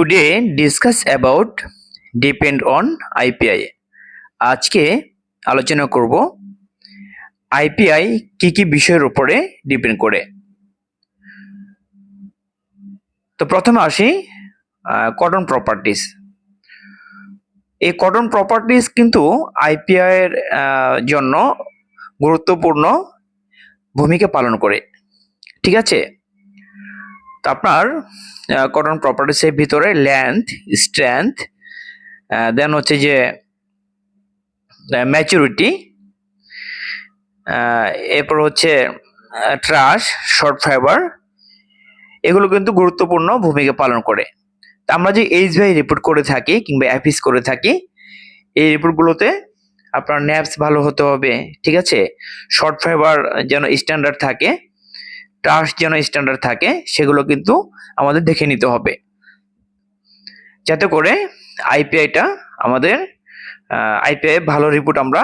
Today discuss about depend on IPI আজকে আলোচনা করব আইপিআই কি কি বিষয়ের উপরে ডিপেন্ড করে। তো প্রথমে আসি কটন প্রপার্টিস এই কটন প্রপার্টিস কিন্তু আইপিআই এর জন্য গুরুত্বপূর্ণ ভূমিকা পালন করে। ঠিক আছে? আপনার কটন প্রপার্টিসের ভিতরে লেন্থ স্ট্রেংথ দেন হচ্ছে যে ম্যাচুরিটি এরপর হচ্ছে ট্রাশ শর্ট ফাইবার এগুলো কিন্তু গুরুত্বপূর্ণ ভূমিকা পালন করে। তা আমরা যে এইচ ভাই রিপোর্ট করে থাকি কিংবা অ্যাপিস করে থাকি, এই রিপোর্টগুলোতে আপনার ন্যাপস ভালো হতে হবে, ঠিক আছে? শর্ট ফাইবার যেন স্ট্যান্ডার্ড থাকে ট্রাশ যেন স্ট্যান্ডার্ড থাকে, সেগুলো কিন্তু আমাদের দেখে নিতে হবে। যাতে করে আইপিআইটা আমাদের আইপিআই ভালো রিপোর্ট আমরা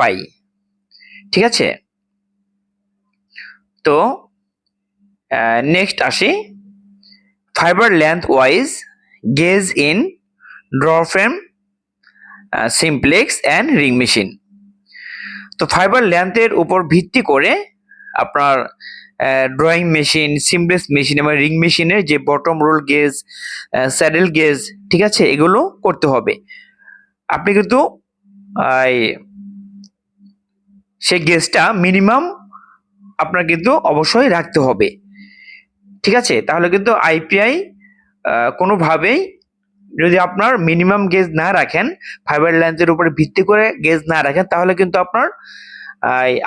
পাই। ঠিক আছে? তো নেক্সট আসি। Fibre length wise gauge in draw frame simplex and ring machine তো ফাইবার লেন্থের উপর ভিত্তি করে আপনার ড্রয়িং মেশিন সিমলেস মেশিন এবং রিং মেশিনের যে bottom roll gauge saddle gauge ঠিক আছে? এগুলো করতে হবে। আপনি কিন্তু সেই গেজটা মিনিমাম আপনার কিন্তু অবশ্যই রাখতে হবে। ঠিক আছে? তাহলে কিন্তু আইপিআই কোনোভাবেই যদি আপনার মিনিমাম গেজ না রাখেন ফাইবার লেন্থের উপরে ভিত্তি করে গেজ না রাখেন, তাহলে কিন্তু আপনার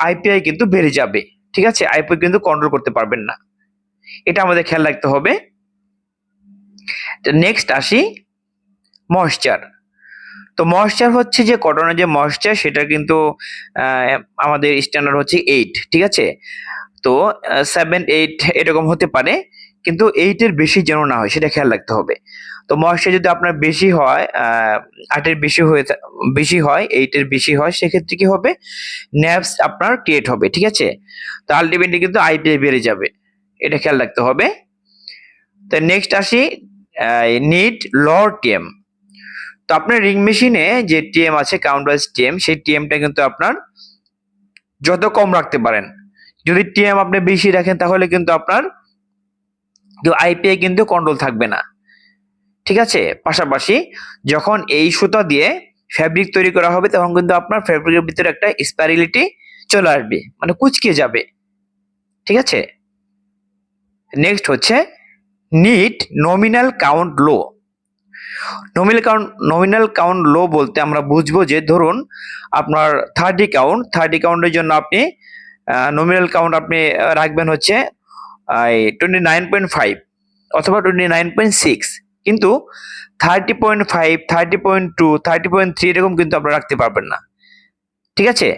আইপিআই কিন্তু বেড়ে যাবে। ঠিক আছে? আইপি কিন্তু কন্ট্রোল করতে পারবেন না। এটা আমাদের খেয়াল রাখতে হবে। নেক্সট আসি ময়শ্চার তো ময়শ্চার হচ্ছে যে কটনের যে ময়শ্চার সেটা কিন্তু আমাদের স্ট্যান্ডার্ড হচ্ছে এইট ঠিক আছে? তো সেভেন এইট এরকম হতে পারে। কিন্তু এইটের বেশি যেন না হয়, সেটা খেয়াল রাখতে হবে। তো ময়েশ্চার যদি আপনার বেশি হয় আটের বেশি হয়ে বেশি হয় এইটের বেশি হয়, সেক্ষেত্রে কি হবে? ন্যাপস আপনার ক্রিয়েট হবে, ঠিক আছে? তো আলটিমেটলি কিন্তু আইপিআই বেড়ে যাবে, এটা খেয়াল রাখতে হবে। তো নেক্সট আসি নিট লর টিএম তো আপনার রিং মেশিনে যে টিএম আছে কাউন্ট ওয়াইজ টিএম সেই টিএমটা কিন্তু আপনার যত কম রাখতে পারেন। যদি টিএম আপনি বেশি রাখেন, তাহলে কিন্তু আপনার আইপিআই কিন্তু কন্ট্রোল থাকবে না। ঠিক আছে? পাশাপাশি যখন এই সুতা দিয়ে ফ্যাব্রিক তৈরি করা হবে, তখন কিন্তু আপনার ফ্যাব্রিকের ভিতরে একটা স্প্যারিলিটি চলে আসবে মানে কুচকে যাবে। ঠিক আছে? নেক্সট হচ্ছে knit nominal count low nominal count nominal count low বলতে আমরা বুঝব যে ধরুন আপনার থার্টি কাউন্ট থার্টি কাউন্টের জন্য আপনি নমিনাল কাউন্ট আপনি রাখবেন হচ্ছে টোয়েন্টি নাইন পয়েন্ট ফাইভ অথবা টোয়েন্টি নাইন পয়েন্ট সিক্স কিন্তু thirty point five thirty point two thirty point three এরকম কিন্তু আপনারা রাখতে পারবেন না। ঠিক আছে?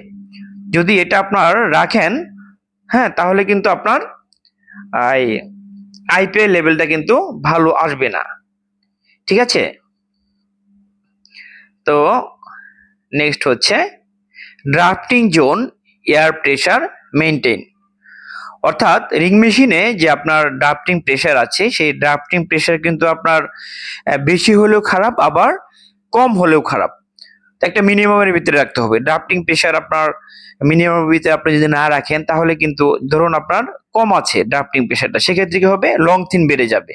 যদি এটা আপনার রাখেন হ্যাঁ তাহলে কিন্তু আপনার আই আইপিএল লেভেলটা কিন্তু ভালো আসবে না। ঠিক আছে? তো নেক্সট হচ্ছে drafting zone air pressure maintain অর্থাৎ রিং মেশিনে যে আপনার ড্রাফটিং প্রেশার আছে, সেই ড্রাফটিং প্রেশার কিন্তু আপনার বেশি হলেও খারাপ, আবার কম হলেও খারাপ। একটা মিনিমামের ভিতরে রাখতে হবে। ড্রাফটিং প্রেশার আপনার মিনিমামের ভিতরে আপনি যদি না রাখেন, তাহলে কিন্তু ধরুন আপনার কম আছে ড্রাফটিং প্রেশারটা সেক্ষেত্রে কি হবে? লং থিন বেড়ে যাবে।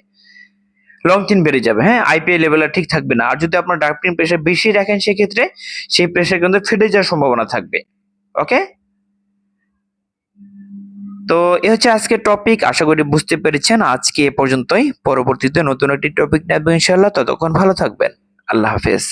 লং থিন বেড়ে যাবে। হ্যাঁ আইপিএল লেভেলটা ঠিক থাকবে না। আর যদি আপনার ড্রাফটিং প্রেশার বেশি রাখেন, সেক্ষেত্রে সেই প্রেশার কিন্তু ফেটে যাওয়ার সম্ভাবনা থাকবে। ওকে তো এ হচ্ছে আজকে টপিক আশা করি বুঝতে পেরেছেন। আজকে এ পর্যন্তই। পরবর্তীতে নতুন একটি টপিক নেব ইনশাল্লাহ ততক্ষণ ভালো থাকবেন। আল্লাহ হাফেজ।